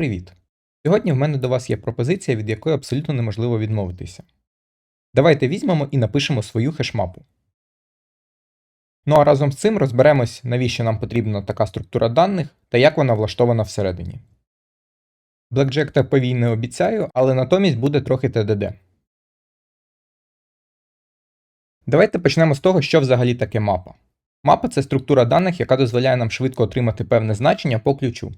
Привіт! Сьогодні в мене до вас є пропозиція, від якої абсолютно неможливо відмовитися. Давайте візьмемо і напишемо свою хешмапу. Ну а разом з цим розберемось, навіщо нам потрібна така структура даних та як вона влаштована всередині. Blackjack та повій не обіцяю, але натомість буде трохи TDD. Давайте почнемо з того, що взагалі таке мапа. Мапа це структура даних, яка дозволяє нам швидко отримати певне значення по ключу.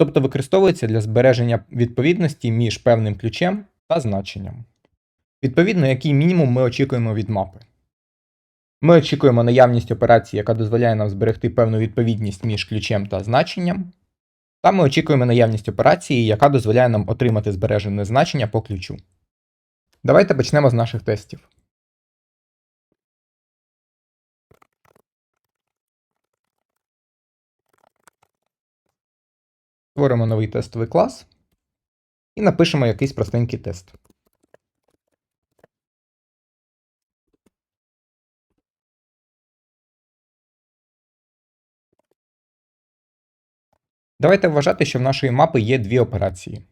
Тобто використовується для збереження відповідності між певним ключем та значенням. Відповідно, який мінімум ми очікуємо від мапи. Ми очікуємо наявність операції, яка дозволяє нам зберегти певну відповідність між ключем та значенням. Та ми очікуємо наявність операції, яка дозволяє нам отримати збережене значення по ключу. Давайте почнемо з наших тестів. Створимо новий тестовий клас і напишемо якийсь простенький тест. Давайте вважати, що в нашої мапи є дві операції.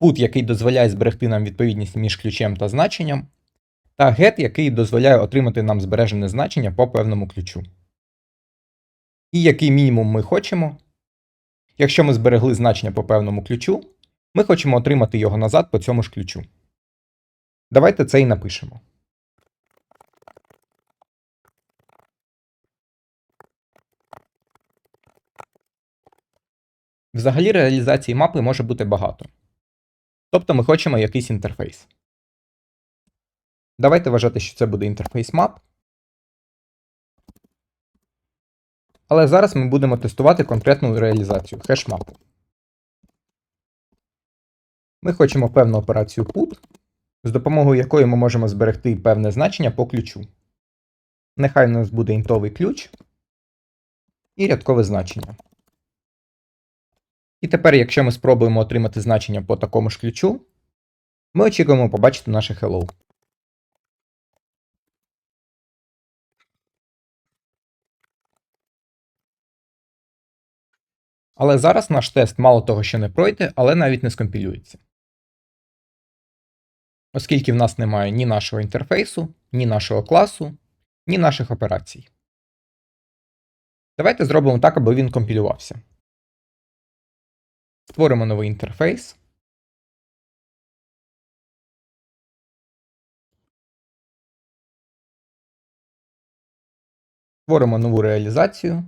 Put, який дозволяє зберегти нам відповідність між ключем та значенням, та get, який дозволяє отримати нам збережене значення по певному ключу. І який мінімум ми хочемо. Якщо ми зберегли значення по певному ключу, ми хочемо отримати його назад по цьому ж ключу. Давайте це і напишемо. Взагалі реалізації мапи може бути багато. Тобто ми хочемо якийсь інтерфейс. Давайте вважати, що це буде інтерфейс мап. Але зараз ми будемо тестувати конкретну реалізацію хешмапу. Ми хочемо певну операцію put, з допомогою якої ми можемо зберегти певне значення по ключу. Нехай у нас буде інтовий ключ і рядкове значення. І тепер, якщо ми спробуємо отримати значення по такому ж ключу, ми очікуємо побачити наше hello. Але зараз наш тест мало того, що не пройде, але навіть не скомпілюється. Оскільки в нас немає ні нашого інтерфейсу, ні нашого класу, ні наших операцій. Давайте зробимо так, аби він компілювався. Створимо новий інтерфейс. Створимо нову реалізацію.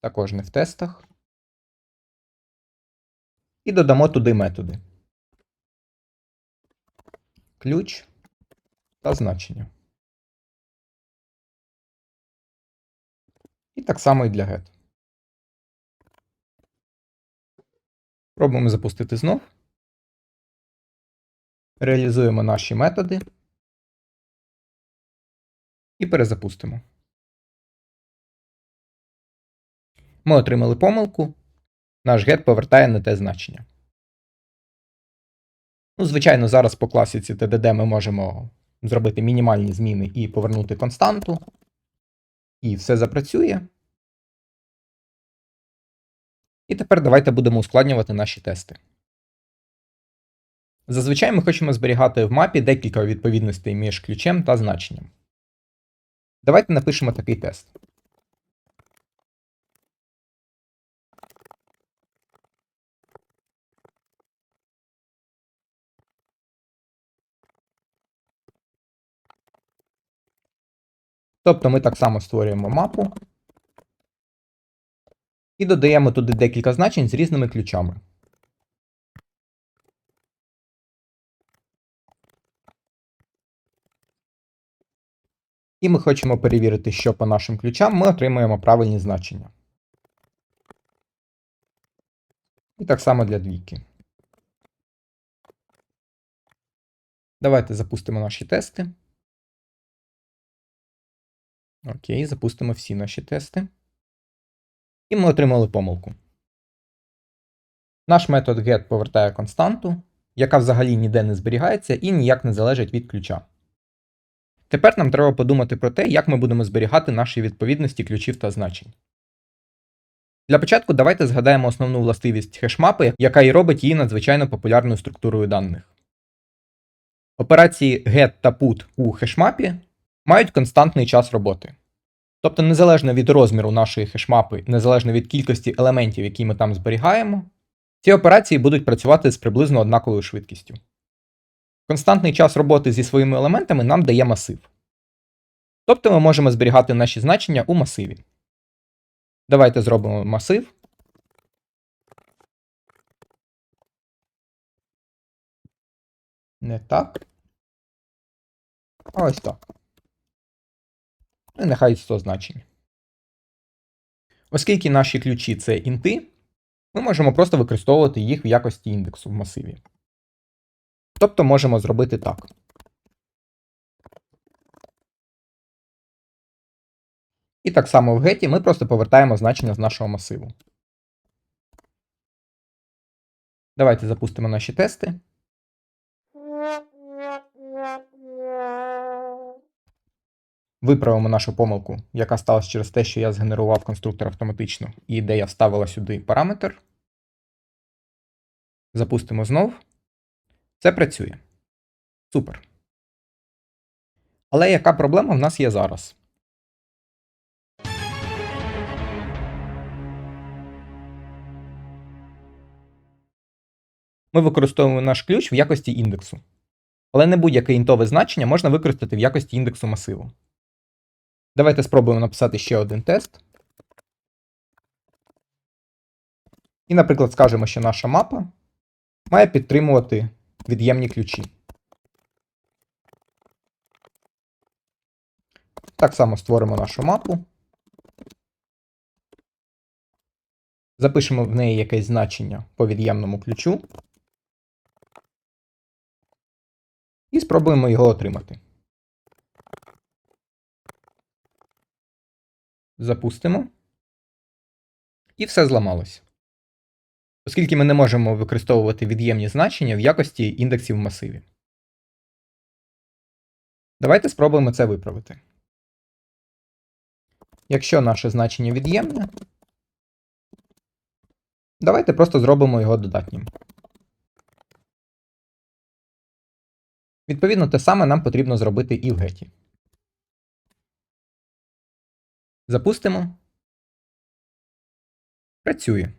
Також не в тестах. І додамо туди методи. Ключ та значення. І так само і для get. Пробуємо запустити знов. Реалізуємо наші методи. І перезапустимо. Ми отримали помилку. Наш get повертає не те значення. Ну, звичайно, зараз по класіці TDD ми можемо зробити мінімальні зміни і повернути константу. І все запрацює. І тепер давайте будемо ускладнювати наші тести. Зазвичай ми хочемо зберігати в мапі декілька відповідностей між ключем та значенням. Давайте напишемо такий тест. Тобто ми так само створюємо мапу і додаємо туди декілька значень з різними ключами. І ми хочемо перевірити, що по нашим ключам ми отримуємо правильні значення. І так само для двійки. Давайте запустимо наші тести. Окей, запустимо всі наші тести. І ми отримали помилку. Наш метод get повертає константу, яка взагалі ніде не зберігається і ніяк не залежить від ключа. Тепер нам треба подумати про те, як ми будемо зберігати наші відповідності ключів та значень. Для початку давайте згадаємо основну властивість хешмапи, яка і робить її надзвичайно популярною структурою даних. Операції get та put у хешмапі мають константний час роботи. Тобто, незалежно від розміру нашої хешмапи, незалежно від кількості елементів, які ми там зберігаємо, ці операції будуть працювати з приблизно однаковою швидкістю. Константний час роботи зі своїми елементами нам дає масив. Тобто ми можемо зберігати наші значення у масиві. Давайте зробимо масив. Не так. Ось так. Ну, і нехай 100 значень. Оскільки наші ключі це інти, ми можемо просто використовувати їх в якості індексу в масиві. Тобто можемо зробити так. І так само в геті ми просто повертаємо значення з нашого масиву. Давайте запустимо наші тести. Виправимо нашу помилку, яка сталася через те, що я згенерував конструктор автоматично, і де я вставила сюди параметр. Запустимо знов. Це працює. Супер. Але яка проблема в нас є зараз? Ми використовуємо наш ключ в якості індексу. Але не будь-яке інтове значення можна використати в якості індексу масиву. Давайте спробуємо написати ще один тест. І, наприклад, скажемо, що наша мапа має підтримувати від'ємні ключі. Так само створимо нашу мапу. Запишемо в неї якесь значення по від'ємному ключу. І спробуємо його отримати. Запустимо. І все зламалось. Оскільки ми не можемо використовувати від'ємні значення в якості індексів в масиві. Давайте спробуємо це виправити. Якщо наше значення від'ємне, давайте просто зробимо його додатнім. Відповідно, те саме нам потрібно зробити і в геті. Запустимо. Працює.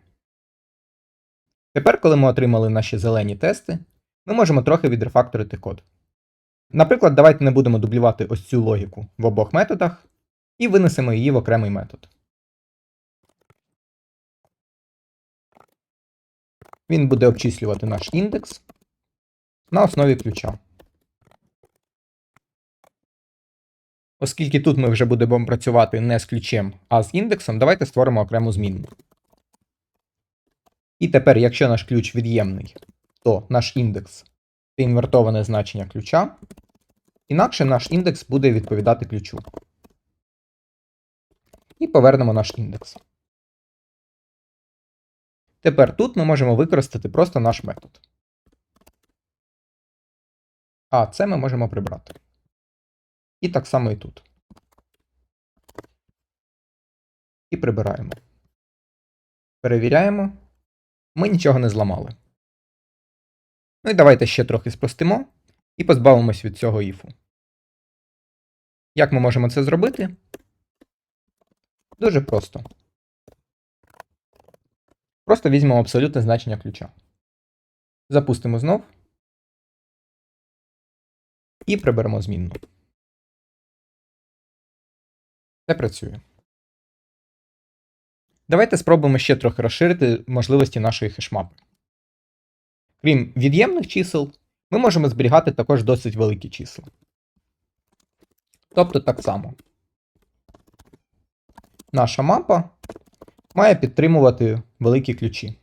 Тепер, коли ми отримали наші зелені тести, ми можемо трохи відрефакторити код. Наприклад, давайте не будемо дублювати ось цю логіку в обох методах і винесемо її в окремий метод. Він буде обчислювати наш індекс на основі ключа. Оскільки тут ми вже будемо працювати не з ключем, а з індексом, давайте створимо окрему змінну. І тепер, якщо наш ключ від'ємний, то наш індекс це інвертоване значення ключа, інакше наш індекс буде відповідати ключу. І повернемо наш індекс. Тепер тут ми можемо використати просто наш метод. А це ми можемо прибрати. І так само і тут. І прибираємо. Перевіряємо. Ми нічого не зламали. Ну і давайте ще трохи спростимо і позбавимось від цього іфу. Як ми можемо це зробити? Дуже просто. Просто візьмемо абсолютне значення ключа. Запустимо знов. І приберемо змінну. Це працює. Давайте спробуємо ще трохи розширити можливості нашої хешмапи. Крім від'ємних чисел, ми можемо зберігати також досить великі числа. Тобто так само. Наша мапа має підтримувати великі ключі.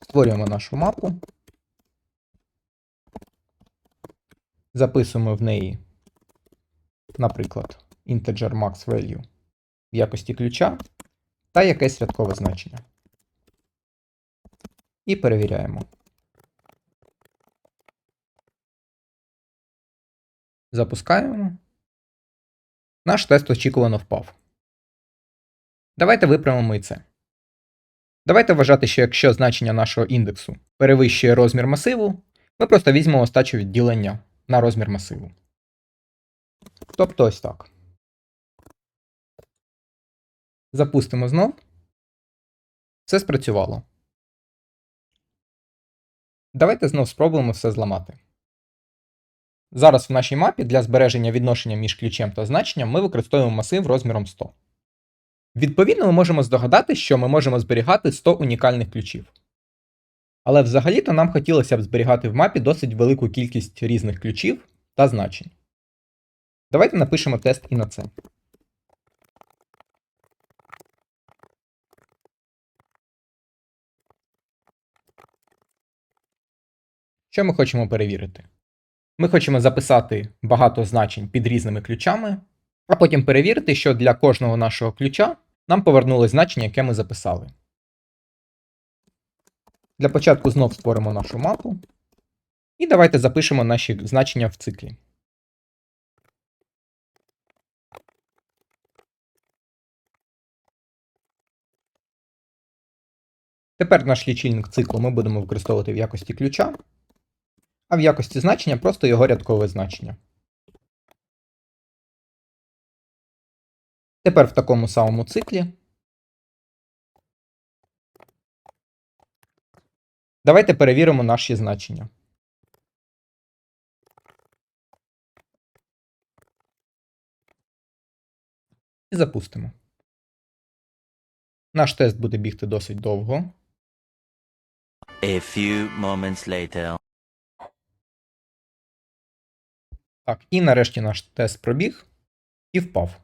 Створюємо нашу мапу. Записуємо в неї, наприклад, integer max value в якості ключа та якесь рядкове значення. І перевіряємо. Запускаємо. Наш тест очікувано впав. Давайте виправимо і це. Давайте вважати, що якщо значення нашого індексу перевищує розмір масиву, ми просто візьмемо остачу відділення на розмір масиву. Тобто ось так. Запустимо знов. Все спрацювало. Давайте знов спробуємо все зламати. Зараз в нашій мапі для збереження відношення між ключем та значенням ми використовуємо масив розміром 100. Відповідно, ми можемо здогадати, що ми можемо зберігати 100 унікальних ключів. Але взагалі-то нам хотілося б зберігати в мапі досить велику кількість різних ключів та значень. Давайте напишемо тест і на це. Що ми хочемо перевірити? Ми хочемо записати багато значень під різними ключами, а потім перевірити, що для кожного нашого ключа нам повернулось значення, яке ми записали. Для початку знов створимо нашу мапу. І давайте запишемо наші значення в циклі. Тепер наш лічильник циклу ми будемо використовувати в якості ключа, а в якості значення просто його рядкове значення. Тепер в такому самому циклі. Давайте перевіримо наші значення. І запустимо. Наш тест буде бігти досить довго. A few moments later. Так, і нарешті наш тест пробіг і впав.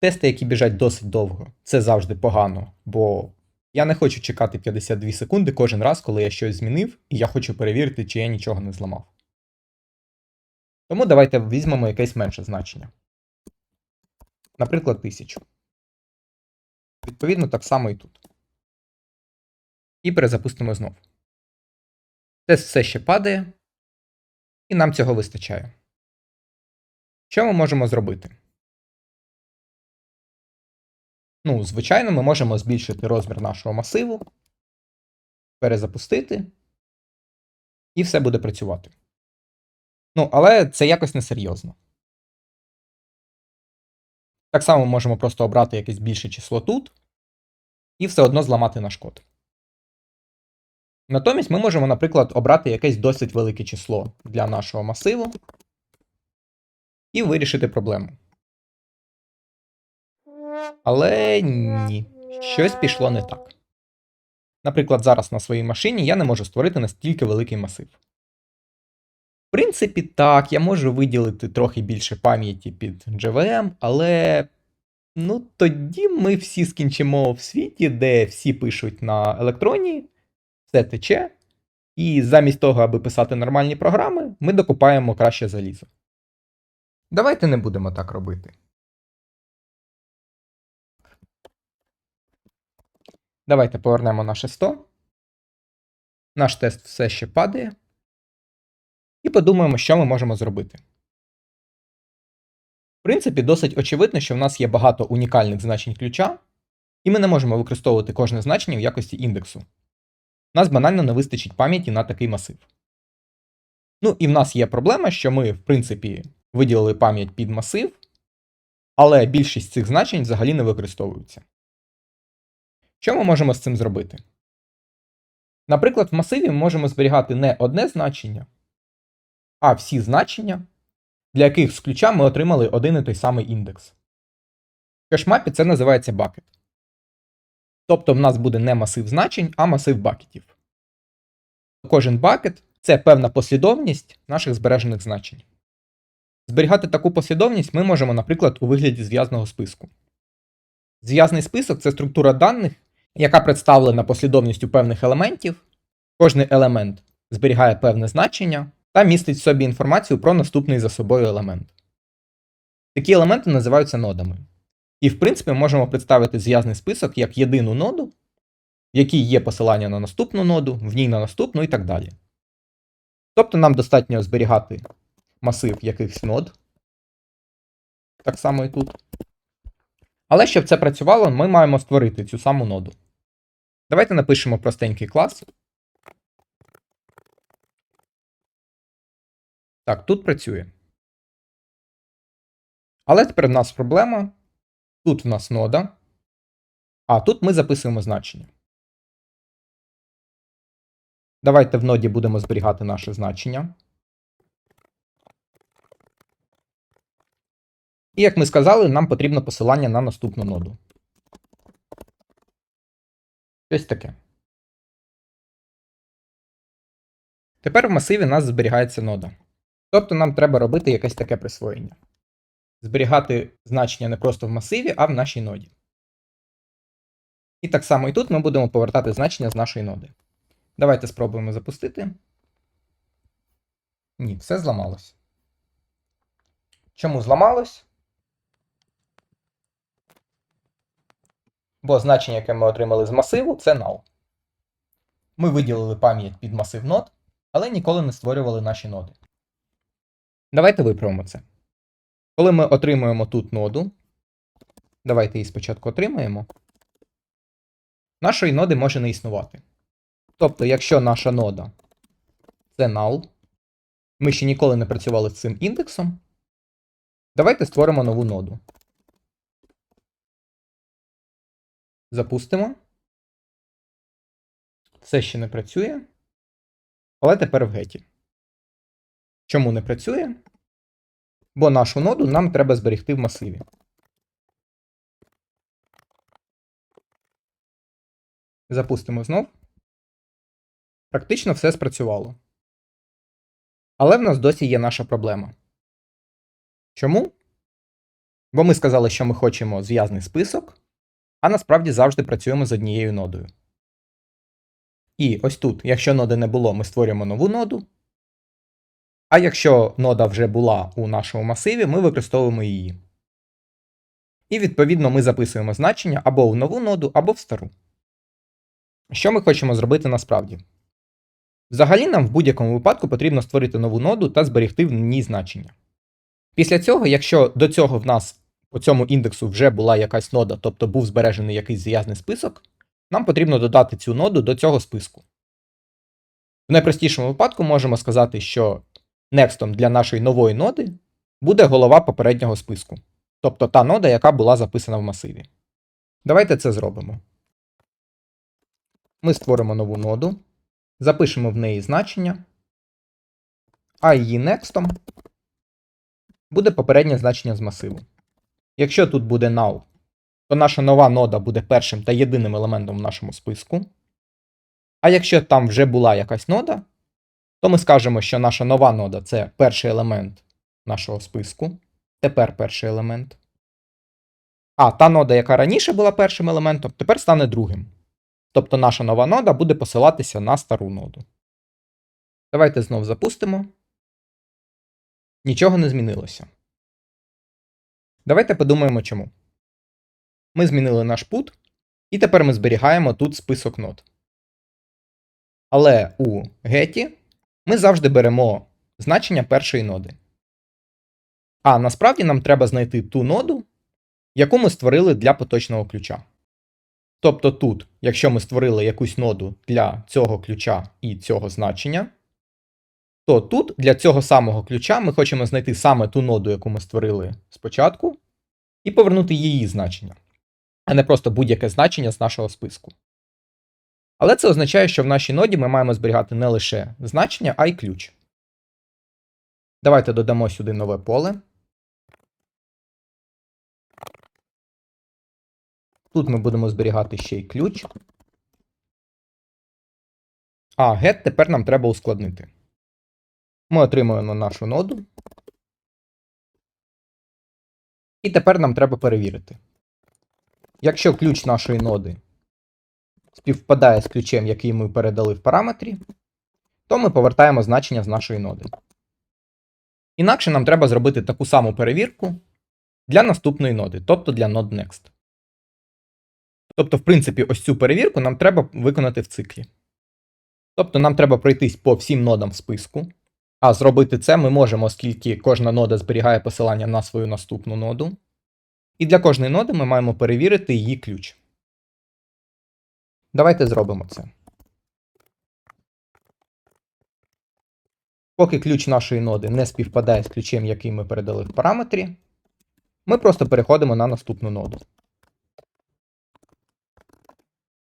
Тести, які біжать досить довго, це завжди погано, бо я не хочу чекати 52 секунди кожен раз, коли я щось змінив, і я хочу перевірити, чи я нічого не зламав. Тому давайте візьмемо якесь менше значення. Наприклад, 1000. Відповідно, так само і тут. І перезапустимо знов. Тест все ще падає, і нам цього вистачає. Що ми можемо зробити? Ну, звичайно, ми можемо збільшити розмір нашого масиву, перезапустити, і все буде працювати. Ну, але це якось несерйозно. Так само можемо просто обрати якесь більше число тут, і все одно зламати наш код. Натомість ми можемо, наприклад, обрати якесь досить велике число для нашого масиву і вирішити проблему. Але ні, щось пішло не так. Наприклад, зараз на своїй машині я не можу створити настільки великий масив. В принципі, так, я можу виділити трохи більше пам'яті під JVM, але ну тоді ми всі скінчимо в світі, де всі пишуть на електроні, все тече, і замість того, аби писати нормальні програми, ми докупаємо краще залізо. Давайте не будемо так робити. Давайте повернемо наше 100. Наш тест все ще падає. І подумаємо, що ми можемо зробити. В принципі, досить очевидно, що в нас є багато унікальних значень ключа, і ми не можемо використовувати кожне значення в якості індексу. Нас банально не вистачить пам'яті на такий масив. Ну, і в нас є проблема, що ми, в принципі, виділили пам'ять під масив, але більшість цих значень взагалі не використовуються. Що ми можемо з цим зробити? Наприклад, в масиві ми можемо зберігати не одне значення, а всі значення, для яких з ключа ми отримали один і той самий індекс. В кешмапі це називається бакет. Тобто в нас буде не масив значень, а масив бакетів. Кожен бакет це певна послідовність наших збережених значень. Зберігати таку послідовність ми можемо, наприклад, у вигляді зв'язного списку. Зв'язний список це структура даних, яка представлена послідовністю певних елементів. Кожний елемент зберігає певне значення та містить в собі інформацію про наступний за собою елемент. Такі елементи називаються нодами. І, в принципі, можемо представити зв'язний список як єдину ноду, в якій є посилання на наступну ноду, в ній на наступну і так далі. Тобто нам достатньо зберігати масив якихось нод. Так само і тут. Але щоб це працювало, ми маємо створити цю саму ноду. Давайте напишемо простенький клас. Так, тут працює. Але тепер в нас проблема. Тут в нас нода. А тут ми записуємо значення. Давайте в ноді будемо зберігати наше значення. І як ми сказали, нам потрібно посилання на наступну ноду. Щось таке. Тепер в масиві нас зберігається нода. Тобто нам треба робити якесь таке присвоєння. Зберігати значення не просто в масиві, а в нашій ноді. І так само і тут ми будемо повертати значення з нашої ноди. Давайте спробуємо запустити. Ні, все зламалось. Чому зламалось? Бо значення, яке ми отримали з масиву, це null. Ми виділили пам'ять під масив нод, але ніколи не створювали наші ноди. Давайте виправимо це. Коли ми отримуємо тут ноду, давайте її спочатку отримаємо, нашої ноди може не існувати. Тобто, якщо наша нода це null, ми ще ніколи не працювали з цим індексом, давайте створимо нову ноду. Запустимо. Це ще не працює. Але тепер в геті. Чому не працює? Бо нашу ноду нам треба зберегти в масиві. Запустимо знов. Практично все спрацювало. Але в нас досі є наша проблема. Чому? Бо ми сказали, що ми хочемо зв'язний список, а насправді завжди працюємо з однією нодою. І ось тут, якщо ноди не було, ми створюємо нову ноду. А якщо нода вже була у нашому масиві, ми використовуємо її. І відповідно ми записуємо значення або в нову ноду, або в стару. Що ми хочемо зробити насправді? Взагалі нам в будь-якому випадку потрібно створити нову ноду та зберегти в ній значення. Після цього, якщо до цього в нас по цьому індексу вже була якась нода, тобто був збережений якийсь зв'язний список, нам потрібно додати цю ноду до цього списку. В найпростішому випадку можемо сказати, що некстом для нашої нової ноди буде голова попереднього списку, тобто та нода, яка була записана в масиві. Давайте це зробимо. Ми створимо нову ноду, запишемо в неї значення, а її некстом буде попереднє значення з масиву. Якщо тут буде null, то наша нова нода буде першим та єдиним елементом в нашому списку. А якщо там вже була якась нода, то ми скажемо, що наша нова нода це перший елемент нашого списку. Тепер перший елемент. А та нода, яка раніше була першим елементом, тепер стане другим. Тобто наша нова нода буде посилатися на стару ноду. Давайте знов запустимо. Нічого не змінилося. Давайте подумаємо чому. Ми змінили наш put, і тепер ми зберігаємо тут список нод. Але у getі ми завжди беремо значення першої ноди. А насправді нам треба знайти ту ноду, яку ми створили для поточного ключа. Тобто тут, якщо ми створили якусь ноду для цього ключа і цього значення, то тут для цього самого ключа ми хочемо знайти саме ту ноду, яку ми створили спочатку, і повернути її значення, а не просто будь-яке значення з нашого списку. Але це означає, що в нашій ноді ми маємо зберігати не лише значення, а й ключ. Давайте додамо сюди нове поле. Тут ми будемо зберігати ще й ключ. А get тепер нам треба ускладнити. Ми отримуємо нашу ноду. І тепер нам треба перевірити. Якщо ключ нашої ноди співпадає з ключем, який ми передали в параметрі, то ми повертаємо значення з нашої ноди. Інакше нам треба зробити таку саму перевірку для наступної ноди, тобто для node next. Тобто, в принципі, ось цю перевірку нам треба виконати в циклі. Тобто нам треба пройтись по всім нодам в списку, А зробити це ми можемо, оскільки кожна нода зберігає посилання на свою наступну ноду. І для кожної ноди ми маємо перевірити її ключ. Давайте зробимо це. Поки ключ нашої ноди не співпадає з ключем, який ми передали в параметрі, ми просто переходимо на наступну ноду.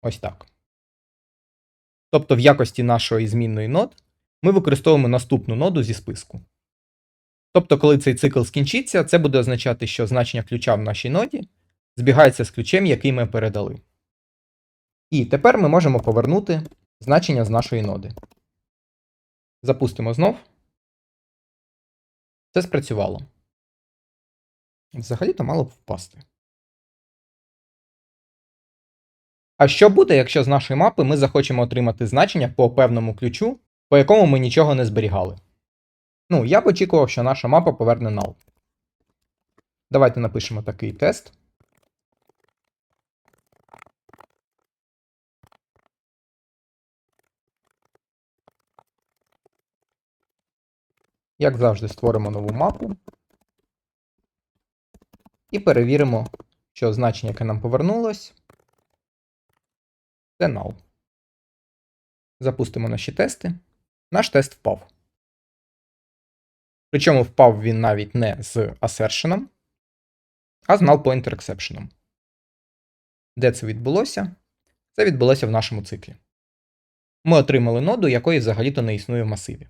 Ось так. Тобто в якості нашої змінної нод ми використовуємо наступну ноду зі списку. Тобто, коли цей цикл скінчиться, це буде означати, що значення ключа в нашій ноді збігається з ключем, який ми передали. І тепер ми можемо повернути значення з нашої ноди. Запустимо знов. Це спрацювало. Взагалі-то мало б впасти. А що буде, якщо з нашої мапи ми захочемо отримати значення по певному ключу, по якому ми нічого не зберігали? Ну, я б очікував, що наша мапа поверне null. Давайте напишемо такий тест. Як завжди, створимо нову мапу. І перевіримо, що значення, яке нам повернулось, це null. Запустимо наші тести. Наш тест впав. Причому впав він навіть не з assertion, а з null pointer exception. Де це відбулося? Це відбулося в нашому циклі. Ми отримали ноду, якої взагалі-то не існує в масиві.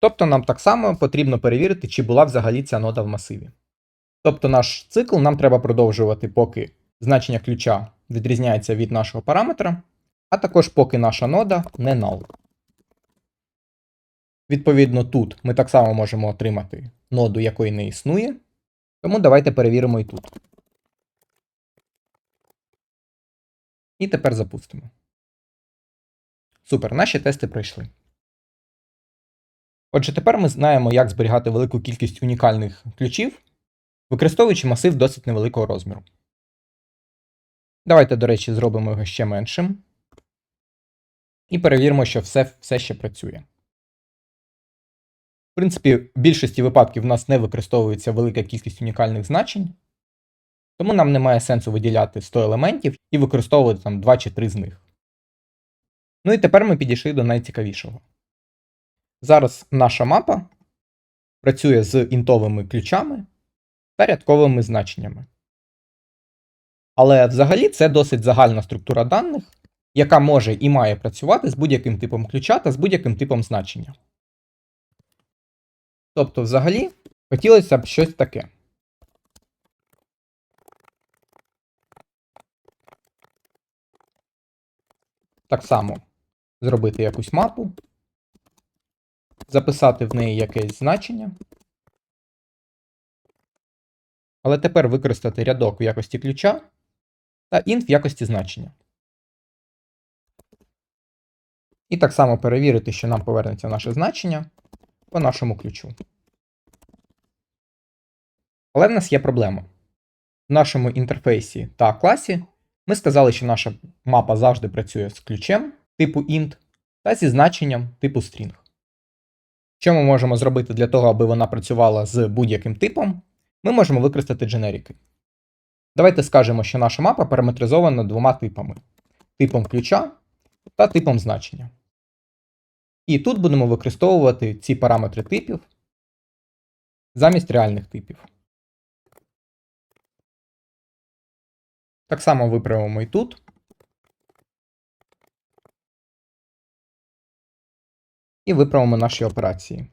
Тобто нам так само потрібно перевірити, чи була взагалі ця нода в масиві. Тобто наш цикл нам треба продовжувати, поки значення ключа відрізняється від нашого параметра, а також поки наша нода не null. Відповідно, тут ми так само можемо отримати ноду, якої не існує. Тому давайте перевіримо і тут. І тепер запустимо. Супер, наші тести пройшли. Отже, тепер ми знаємо, як зберігати велику кількість унікальних ключів, використовуючи масив досить невеликого розміру. Давайте, до речі, зробимо його ще меншим. І перевіримо, що все, все ще працює. В принципі, в більшості випадків в нас не використовується велика кількість унікальних значень, тому нам немає сенсу виділяти 100 елементів і використовувати там 2 чи 3 з них. Ну і тепер ми підійшли до найцікавішого. Зараз наша мапа працює з інтовими ключами та рядковими значеннями. Але взагалі це досить загальна структура даних, яка може і має працювати з будь-яким типом ключа та з будь-яким типом значення. Тобто, взагалі, хотілося б щось таке. Так само зробити якусь мапу, записати в неї якесь значення. Але тепер використати рядок в якості ключа та int в якості значення. І так само перевірити, що нам повернеться наше значення по нашому ключу. Але в нас є проблема. В нашому інтерфейсі та класі ми сказали, що наша мапа завжди працює з ключем типу int та зі значенням типу string. Що ми можемо зробити для того, аби вона працювала з будь-яким типом? Ми можемо використати дженеріки. Давайте скажемо, що наша мапа параметризована двома типами: типом ключа та типом значення. І тут будемо використовувати ці параметри типів замість реальних типів. Так само виправимо і тут. І виправимо наші операції.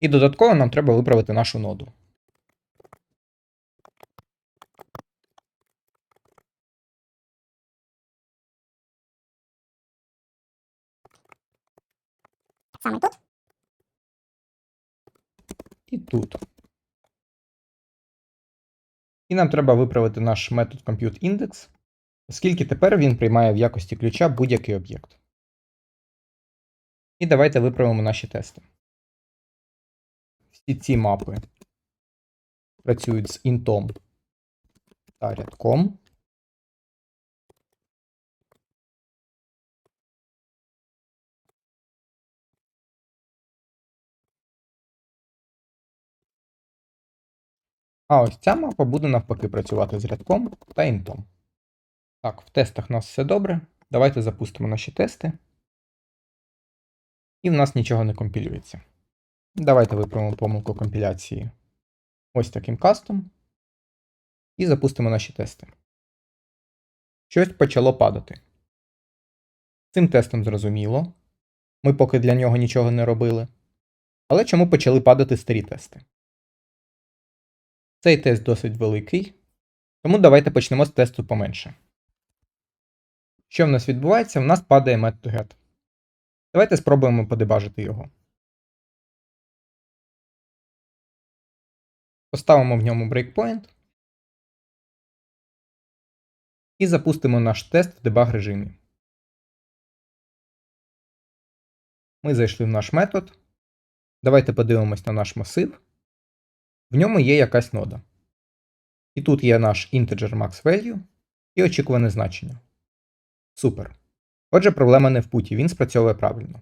І додатково нам треба виправити нашу ноду. Саме тут. І тут. І нам треба виправити наш метод ComputeIndex, оскільки тепер він приймає в якості ключа будь-який об'єкт. І давайте виправимо наші тести. Всі ці мапи працюють з інтом та рядком. А ось ця мапа буде навпаки працювати з рядком та інтом. Так, в тестах у нас все добре. Давайте запустимо наші тести. І в нас нічого не компілюється. Давайте виправимо помилку компіляції ось таким кастом. І запустимо наші тести. Щось почало падати. Цим тестом зрозуміло. Ми поки для нього нічого не робили. Але чому почали падати старі тести? Цей тест досить великий, тому давайте почнемо з тесту поменше. Що в нас відбувається? В нас падає метод get. Давайте спробуємо подебажити його. Поставимо в ньому breakpoint і запустимо наш тест в дебаг режимі. Ми зайшли в наш метод. Давайте подивимось на наш масив. В ньому є якась нода. І тут є наш integer max value і очікуване значення. Супер. Отже, проблема не в путі, він спрацьовує правильно.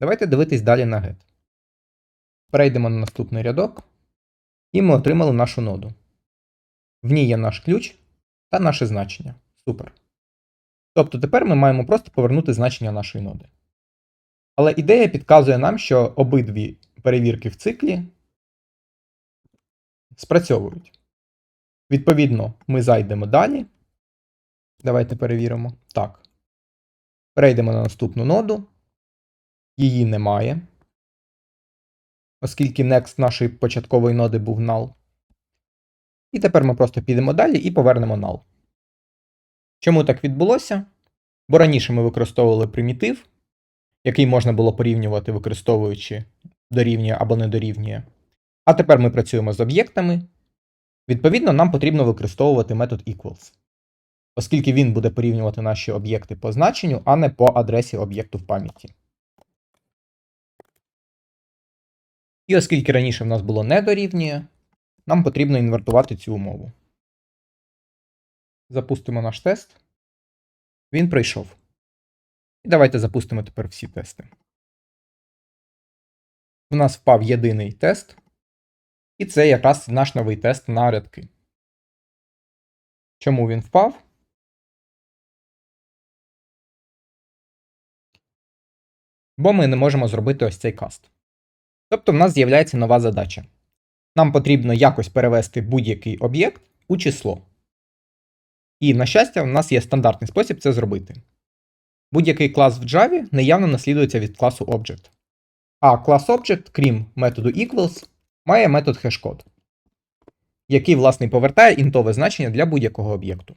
Давайте дивитись далі на get. Перейдемо на наступний рядок, і ми отримали нашу ноду. В ній є наш ключ та наше значення. Супер. Тобто тепер ми маємо просто повернути значення нашої ноди. Але ідея підказує нам, що обидві перевірки в циклі спрацьовують. Відповідно, ми зайдемо далі. Давайте перевіримо. Так. Перейдемо на наступну ноду. Її немає. Оскільки next нашої початкової ноди був null. І тепер ми просто підемо далі і повернемо null. Чому так відбулося? Бо раніше ми використовували примітив, який можна було порівнювати, використовуючи дорівнює або не дорівнює. А тепер ми працюємо з об'єктами. Відповідно, нам потрібно використовувати метод equals, оскільки він буде порівнювати наші об'єкти по значенню, а не по адресі об'єкту в пам'яті. І оскільки раніше в нас було не дорівнює, нам потрібно інвертувати цю умову. Запустимо наш тест. Він пройшов. І давайте запустимо тепер всі тести. У нас впав єдиний тест. І це якраз наш новий тест на рядки. Чому він впав? Бо ми не можемо зробити ось цей каст. Тобто в нас з'являється нова задача. Нам потрібно якось перевести будь-який об'єкт у число. І, на щастя, в нас є стандартний спосіб це зробити. Будь-який клас в Java неявно наслідується від класу Object. А клас Object, крім методу equals, має метод hashcode, який, власне, повертає інтове значення для будь-якого об'єкту.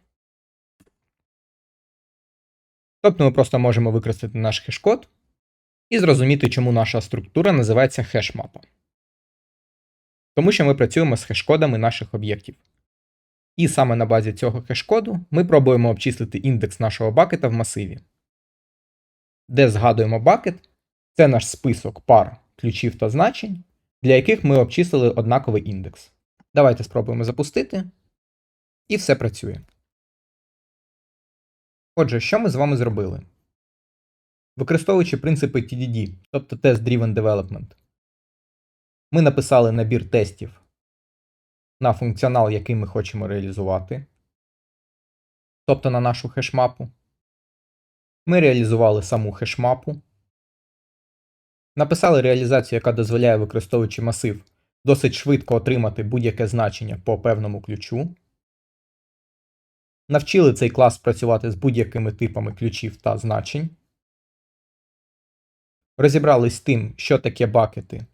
Тобто ми просто можемо використати наш хешкод і зрозуміти, чому наша структура називається хешмапа. Тому що ми працюємо з хешкодами наших об'єктів. І саме на базі цього хешкоду ми пробуємо обчислити індекс нашого бакета в масиві. Де згадуємо бакет, це наш список пар ключів та значень, для яких ми обчислили однаковий індекс. Давайте спробуємо запустити. І все працює. Отже, що ми з вами зробили? Використовуючи принципи TDD, тобто Test Driven Development, ми написали набір тестів на функціонал, який ми хочемо реалізувати, тобто на нашу хешмапу. Ми реалізували саму хешмапу. Написали реалізацію, яка дозволяє, використовуючи масив, досить швидко отримати будь-яке значення по певному ключу. Навчили цей клас працювати з будь-якими типами ключів та значень. Розібрались з тим, що таке бакети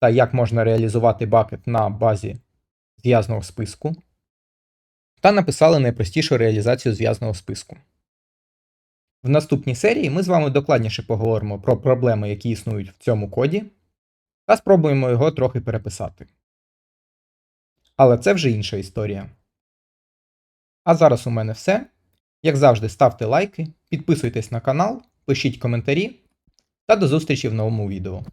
та як можна реалізувати бакет на базі зв'язного списку. Та написали найпростішу реалізацію зв'язного списку. В наступній серії ми з вами докладніше поговоримо про проблеми, які існують в цьому коді, та спробуємо його трохи переписати. Але це вже інша історія. А зараз у мене все. Як завжди, ставте лайки, підписуйтесь на канал, пишіть коментарі та до зустрічі в новому відео.